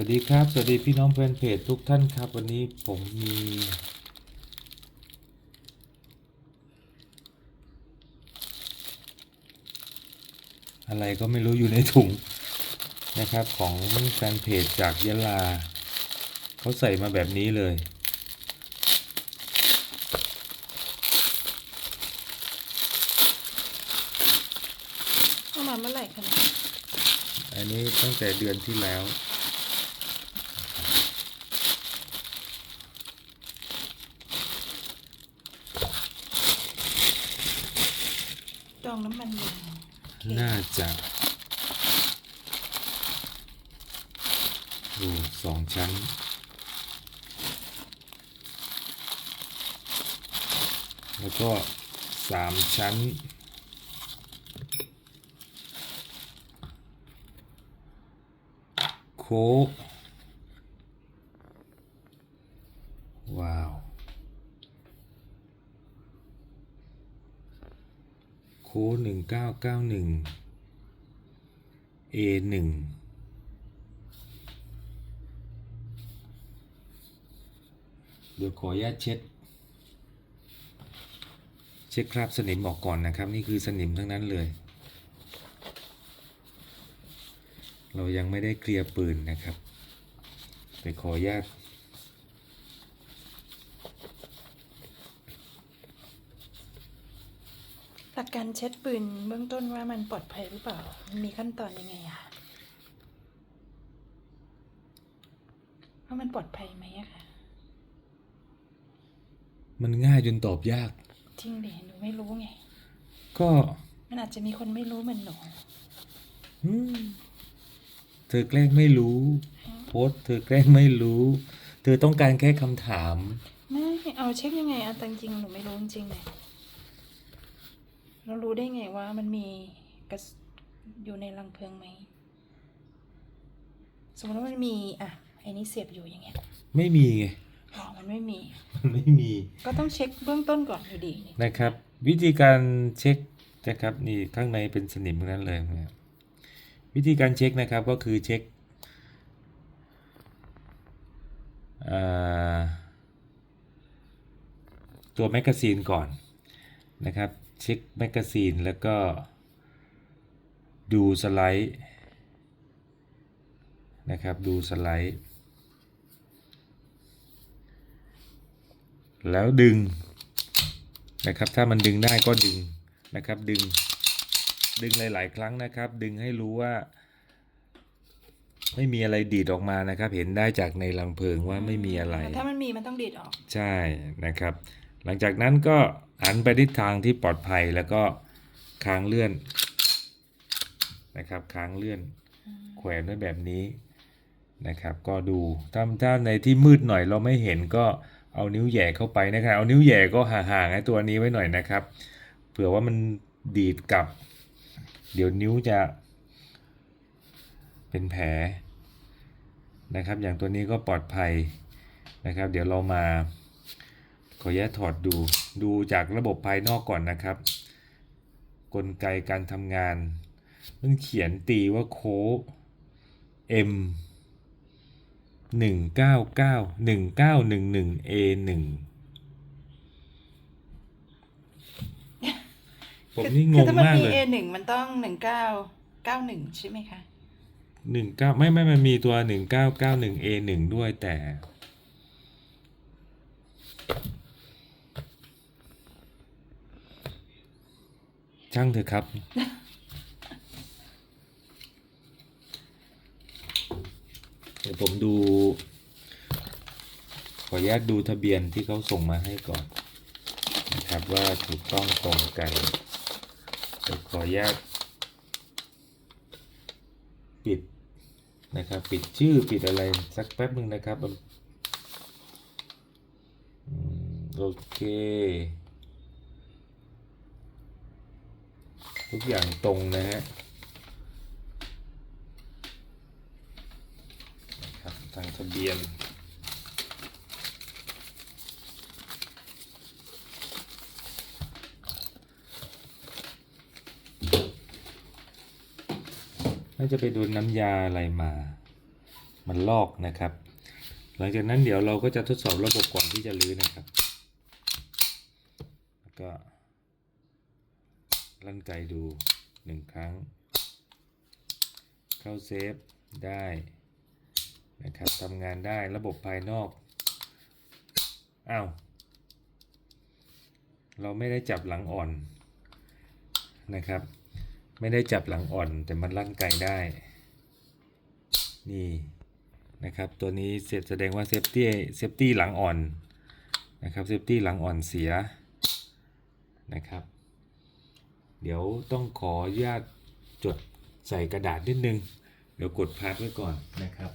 วัสดีครับ สวัสดีพี่น้องแฟนเพจทุกท่านครับ วันนี้ผมมี อะไรก็ไม่รู้อยู่ในถุงนะครับของแฟนเพจจากยะลาเขาใส่มาแบบนี้เลยเอามาเมื่อไหร่คะเนี่ยอันนี้ตั้งแต่เดือนที่แล้ว ดองน้ำมันยาง น่าจะโอ้สองชั้น แล้วก็สามชั้น โค้กว้าว โค้ดหนึ่งเก้าเก้าหนึ่ง A หนึ่งเดี๋ยวขออนุญาตเช็ด เช็ดคราบสนิมออกก่อนนะครับ นี่คือสนิมทั้งนั้นเลย เรายังไม่ได้เคลียร์ปืนนะครับแต่ขออนุญาต หลั กการเช็ดปืนเบื้องต้นว่ามันปลอดภัยหรือเปล่ามันมีขั้นตอนยังไงอะว่ามันปลอดภัยไหมอะคะมันง่ายจนตอบยาก จริงดิหนูไม่รู้ไง ก็มันอาจจะมีคนไม่รู้เหมือนหนูอืมเธอแกล้งไม่รู้ โพสต์เธอแกล้งไม่รู้ เธอต้องการแค่คำถาม ไม่เอาเช็คยังไงเอาแต่จริงๆหนูไม่รู้จริงๆเลย เรารู้ได้ไงว่ามันมีกระสอยู่ในรังเพลิงไหม สมมติว่ามันมีอะไอ้นี่เสียบอยู่อย่างเงี้ย ไม่มีไงอ๋อมันไม่มี มันไม่มี ก็ต้องเช็คเบื้องต้นก่อนอยู่ดีนี่นะครับ วิธีการเช็คนะครับนี่ข้างในเป็นสนิมทั้งนั้นเลยนะครับวิธีการเช็คนะครับก็คือเช็คอ่าตัวแมกกาซีนก่อนนะครับ เช็คแมกกาซีนแล้วก็ดูสไลด์นะครับดูสไลด์ แล้วดึงนะครับถ้ามันดึงได้ก็ดึงนะครับดึงดึงหลาย ๆ ครั้งนะครับ ดึงให้รู้ว่า ไม่มีอะไรดีดออกมานะครับ เห็นได้จากในรังเพลิงว่าไม่มีอะไร ถ้ามันมีมันต้องดีดออก ใช่นะครับ หลังจากนั้นก็ หันไปทิศทางที่ปลอดภัยแล้วก็ค้างเลื่อนนะครับค้างเลื่อนแขวนไว้แบบนี้นะครับ ก็ดูถ้าถ้าในที่มืดหน่อยเราไม่เห็นก็เอานิ้วแย่เข้าไปนะครับ เอานิ้วแย่ก็ห่างๆไอ้ตัวนี้ไว้หน่อยนะครับ เผื่อว่ามันดีดกลับ เดี๋ยวนิ้วจะ เป็นแผลนะครับ อย่างตัวนี้ก็ปลอดภัยนะครับ เดี๋ยวเรามาขออนุญาถอดดู ดูจากระบบภายนอกก่อนนะครับ กลไกการทำงาน มันเขียนตีว่าโค้ด M หนึ่งเก้าเก้าหนึ่งเก้าหนึ่งหนึ่ง A หนึ่งผมนี่งคืองถ้ามันมากมีเลย A หนึ่งมันต้องหนึ่งเก้าเก้าหนึ่งใช่ไหมคะหนึ่งเก้าไม่ไม่มันมีตัวหนึ่งเก้าเก้าหนึ่ง A หนึ่งด้วยแต่ ช่างเถอะครับ เดี๋ยวผมดู ขออนุญาตดูทะเบียนที่เขาส่งมาให้ก่อน นะครับว่าถูกต้องตรงกันเดี๋ยวขออนุญาตปิดนะครับปิดชื่อปิดอะไรสักแป๊บหนึ่งนะครับ โอเค ทุกอย่างตรงนะฮะนะครับทางทะเบียนน่าจะไปโดนน้ำยาอะไรมา มันลอกนะครับ หลังจากนั้นเดี๋ยวเราก็จะทดสอบระบบก่อนที่จะรื้อนะครับ แล้วก็ ลั่นไกดูหนึ่งครั้ง เข้าเซฟได้นะครับทำงานได้ระบบภายนอกอ้าวเราไม่ได้จับหลังอ่อนนะครับ ไม่ได้จับหลังอ่อนแต่มันลั่นไกได้ นี่นะครับตัวนี้เสร็จแสดงว่าเซฟตี้เซฟตี้หลังอ่อนนะครับเซฟตี้หลังอ่อนเสียนะครับ เดี๋ยวต้องขออนุญาตจดใส่กระดาษนิดนึง เดี๋ยวกดพักไว้ก่อนนะครับ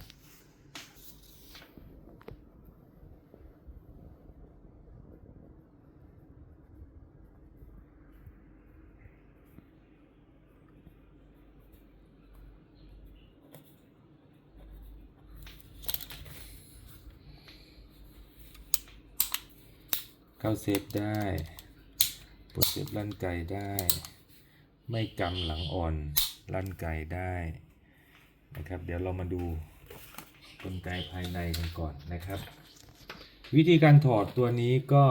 เข้าเซฟได้ ปลดเซฟลั่นไกได้ ไม่กำหลังอ่อนลั่นไกได้นะครับ เดี๋ยวเรามาดูกลไกภายในกันก่อนนะครับ วิธีการถอดตัวนี้ก็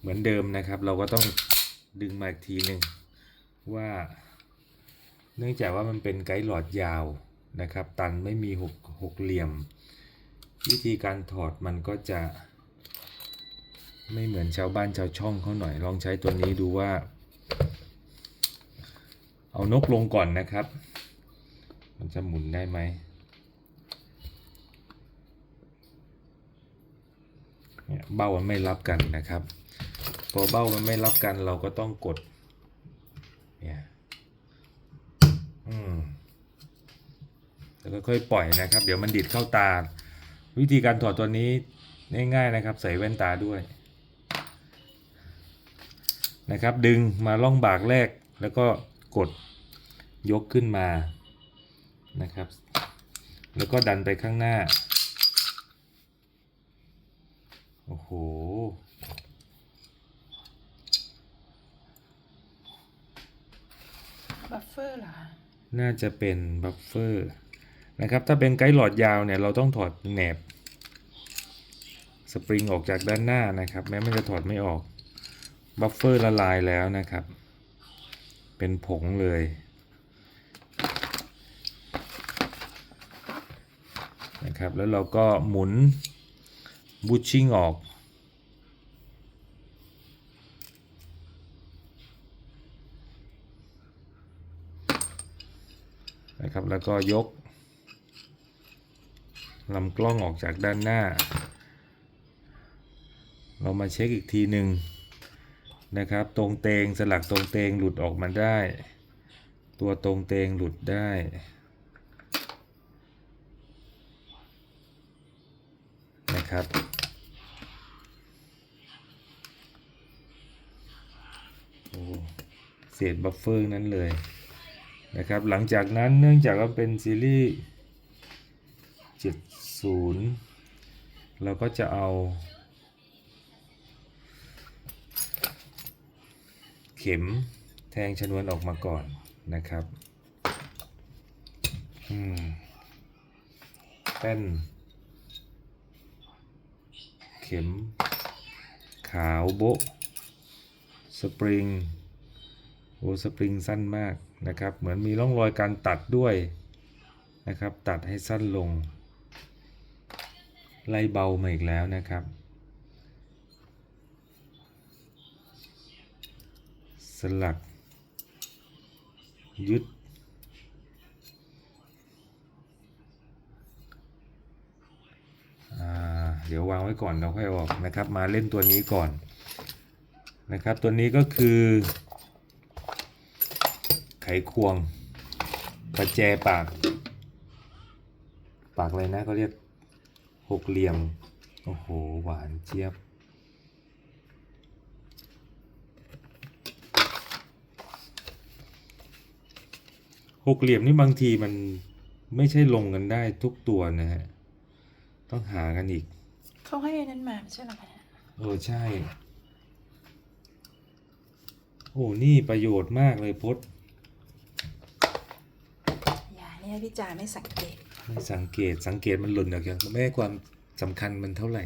เหมือนเดิมนะครับ เราก็ต้องดึงมาอีกทีหนึ่งว่า เนื่องจากว่ามันเป็นไกด์หลอดยาวนะครับ ตันไม่มีหกหกเหลี่ยม วิธีการถอดมันก็จะ ไม่เหมือนชาวบ้านชาวช่องเขาหน่อยลองใช้ตัวนี้ดูว่า เอานกลงก่อนนะครับ มันจะหมุนได้ไหมเบ้ามันไม่รับกันนะครับ พอเบ้ามันไม่รับกันเราก็ต้องกดเนี่ยอืมแล้วก็ค่อยปล่อยนะครับ เดี๋ยวมันดิดเข้าตา วิธีการถอดตัวนี้ง่ายๆนะครับ ใส่แว่นตาด้วย นะครับ ดึงมาล่องบากแรกแล้วก็กดยกขึ้นมานะครับ แล้วก็ดันไปข้างหน้า โอ้โห บัฟเฟอร์เหรอคะน่าจะเป็นบัฟเฟอร์นะครับ ถ้าเป็นไกด์หลอดยาวเนี่ยเราต้องถอดแหนบ สปริงออกจากด้านหน้านะครับ แม้มันจะถอดไม่ออก บัฟเฟอร์ละลายแล้วนะครับ เป็นผงเลย นะครับ แล้วเราก็หมุนบูชชิ่งออกนะครับแล้วก็ยกลำกล้องออกจากด้านหน้า เรามาเช็คอีกทีหนึ่ง นะครับ ตรงเตงสลักตรงเตงหลุดออกมาได้ ตัวตรงเตงหลุดได้นะครับ โอ้เศษบัฟเฟอร์นั้นเลยนะครับ หลังจากนั้นเนื่องจากว่าเป็นซีรีส์ 70 เราก็จะเอา เข็มแทงชนวนออกมาก่อนนะครับแป้น เข็ม ขาวโบสปริง โอ้สปริงสั้นมากนะครับ เหมือนมีร่องรอยการตัดด้วยนะครับ ตัดให้สั้นลง ไล่เบามาอีกแล้วนะครับ สลัก ยึด เดี๋ยววางไว้ก่อนเราค่อยออกนะครับ มาเล่นตัวนี้ก่อนนะครับ ตัวนี้ก็คือ ไขควงประแจปาก ปากอะไรนะเขาเรียกหกเหลี่ยม โอ้โห หวานเจี๊ยบ หกเหลี่ยมนี่บางทีมันไม่ใช่ลงกันได้ทุกตัวนะฮะ ต้องหากันอีก เขาให้อันนั้นมาไม่ใช่เหรอคะเออใช่ โอ้นี่ประโยชน์มากเลยพดอย่าเนี่ยพี่จ่าไม่สังเกต ไม่สังเกตสังเกตมันหล่นออกจากไม่ให้ความสำคัญมันเท่าไหร่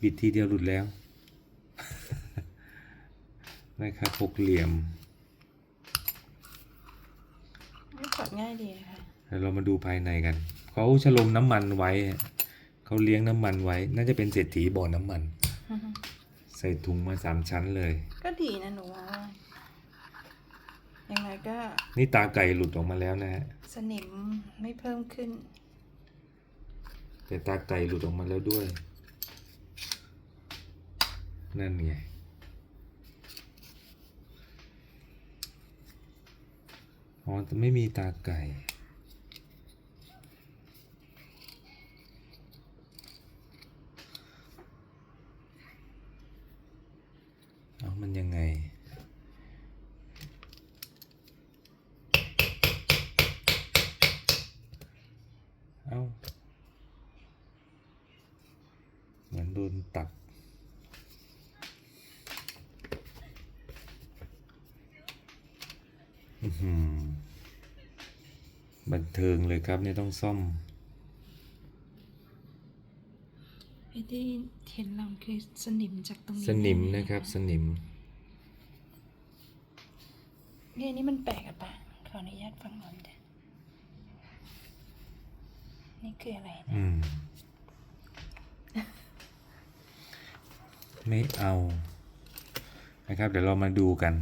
บิดทีเดียวหลุดแล้ว นะครับหกเหลี่ยม ไม่ถอดง่ายดีค่ะแล้วเรามาดูภายในกันเขาฉลมน้ำมันไว้ฮะเขาเลี้ยงน้ำมันไว้ น่าจะเป็นเศรษฐีบ่อน้ำมัน ใส่ถุงมาสามชั้นเลย ก็ดีนะหนูว่ายังไงก็นี่ตาไก่หลุดออกมาแล้วนะฮะสนิมไม่เพิ่มขึ้น แต่ตาไก่หลุดออกมาแล้วด้วย นั่นไง อ๋อแต่ไม่มีตาไก่ เอามันยังไง เอาเหมือนโดนตัด อื้อหือ บันเทิงเลยครับเนี่ยต้องซ่อมไอ้ที่เห็นเราคือสนิมจากตรงนี้สนิมนะครับ สนิมเนี่ยนี่มันแปลกอะปะขออนุญาตฟังหน่อยจ้ะนี่คืออะไรนะอืม ไม่เอา นะครับ เดี๋ยวเรามาดูกัน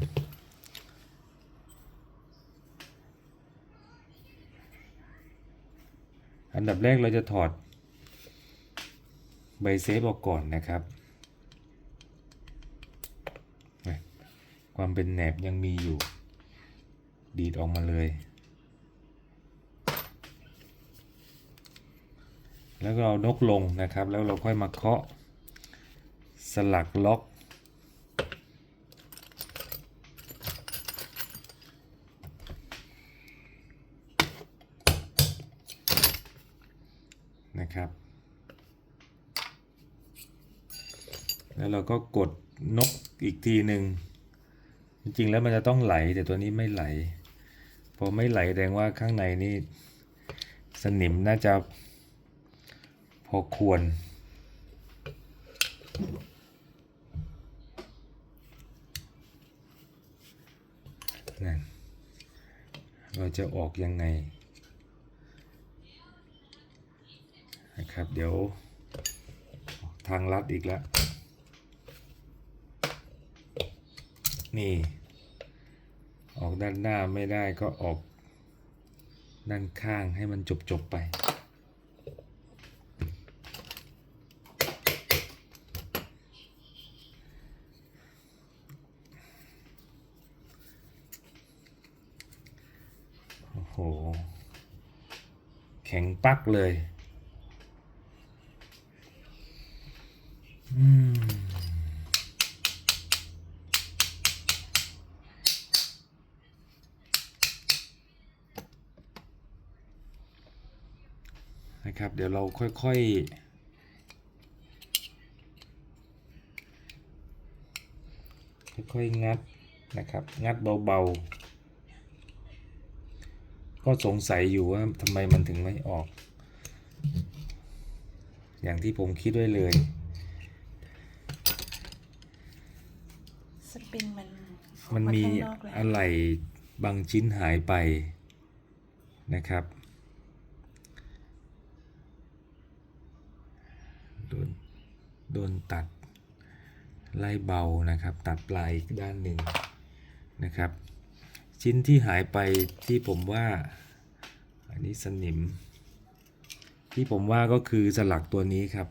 อันดับแรกเราจะถอดใบเซฟออกก่อนนะครับ ความเป็นแหนบยังมีอยู่ ดีดออกมาเลย แล้วเอานกลงนะครับ แล้วเราค่อยมาเคาะสลักล็อก นะครับ แล้วเราก็กดนกอีกทีหนึ่งจริงๆแล้วมันจะต้องไหลแต่ตัวนี้ไม่ไหล พอไม่ไหลแสดงว่าข้างในนี่สนิมน่าจะพอควร นั่น เราจะออกยังไง นะครับ เดี๋ยวทางลัดอีกแล้ว นี่ ออกด้านหน้าไม่ได้ก็ออก ด้านข้างให้มันจบๆไป โอ้โห แข็งปักเลย อืม นะครับ เดี๋ยวเราค่อยๆ ค่อยๆ งัดนะครับ งัดเบาๆ ก็สงสัยอยู่ว่าทำไมมันถึงไม่ออก อย่างที่ผมคิดไว้เลย สปริงมันออกมันมีข้างนอกแล้วอะไรบางชิ้นหายไปนะครับ โดนโดนตัด ไล่เบานะครับ ตัดปลายอีกด้านหนึ่งนะครับ ชิ้นที่หายไปที่ผมว่า อันนี้สนิม ที่ผมว่าก็คือสลักตัวนี้ครับ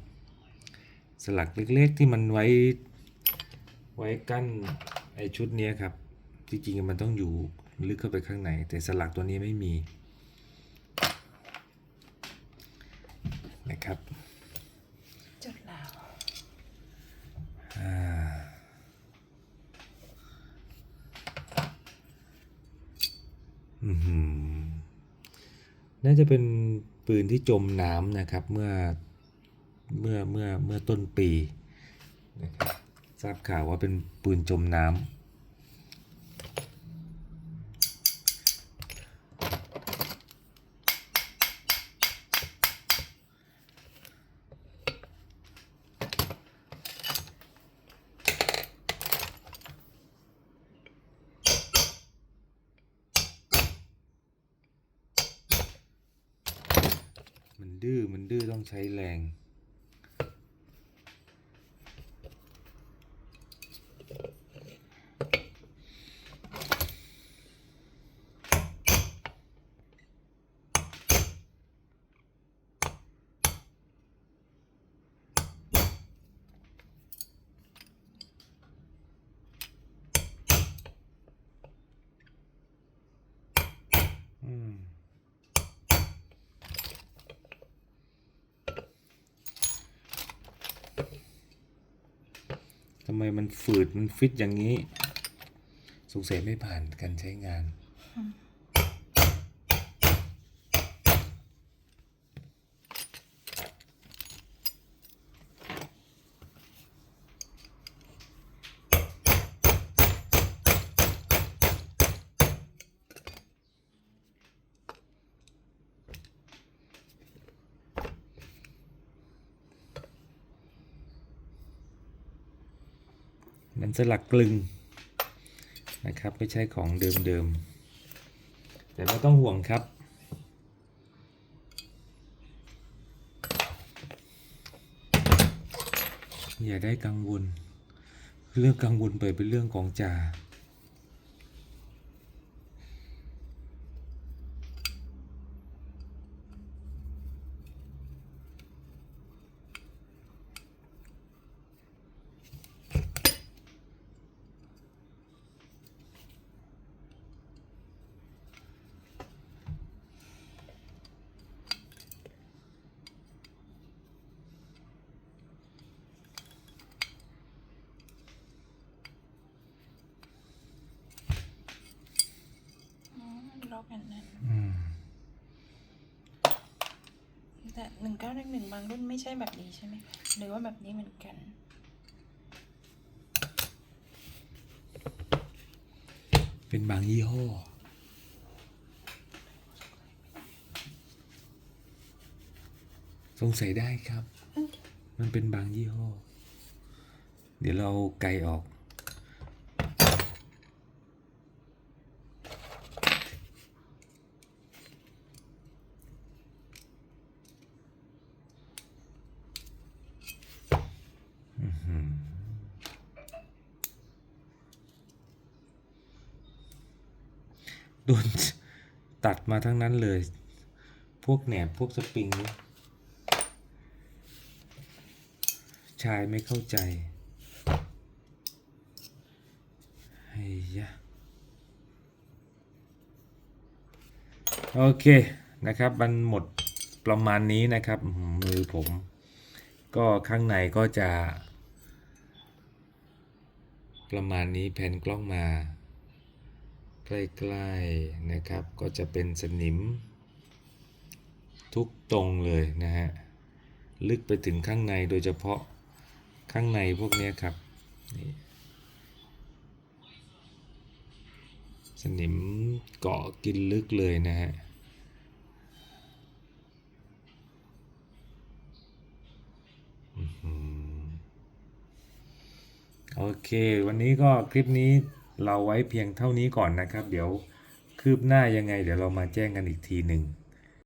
สลักเล็กๆที่มันไว้ไว้กั้นไอชุดนี้ครับจริงๆมันต้องอยู่ลึกเข้าไปข้างในแต่สลักตัวนี้ไม่มีนะครับ จุดลาว อ่าอื้อหือ น่าจะเป็นปืนที่จมน้ำนะครับเมื่อเมื่อเมื่อเมื่อต้นปีนะครับทราบข่าวว่าเป็นปืนจมน้ำ ทำไมมันฝืดมันฟิตอย่างนี้ สงสัยไม่ผ่านการใช้งาน ลักกลึงนะครับไม่ใช่ของเดิมๆ แต่ไม่ต้องห่วงครับ อย่าได้กังวล เรื่องกังวลไปเป็นเรื่องของจ่า อ๋อ ล็อกอันนั้นอืมแต่หนึ่งเก้าหนึ่งหนึ่งบางรุ่นไม่ใช่แบบนี้ใช่ไหมคะหรือว่าแบบนี้เหมือนกัน เป็นบางยี่ห้อสงสัยได้ครับ มันเป็นบางยี่ห้อ เดี๋ยวเราไกลออก โดนตัดมาทั้งนั้นเลย พวกแหนบพวกสปริง ชายไม่เข้าใจไอ้ยะโอเคนะครับ มันหมดประมาณนี้นะครับมือผม ก็ข้างในก็จะ ประมาณนี้แผ่นกล้องมา ใกล้ๆนะครับ ก็จะเป็นสนิม ทุกตรงเลยนะฮะ ลึกไปถึงข้างในโดยเฉพาะข้างในพวกนี้ครับนี่สนิมเกาะกินลึกเลยนะฮะโอเค วันนี้ก็คลิปนี้ เราไว้เพียงเท่านี้ก่อนนะครับ เดี๋ยวคืบหน้ายังไง เดี๋ยวเรามาแจ้งกันอีกทีหนึ่ง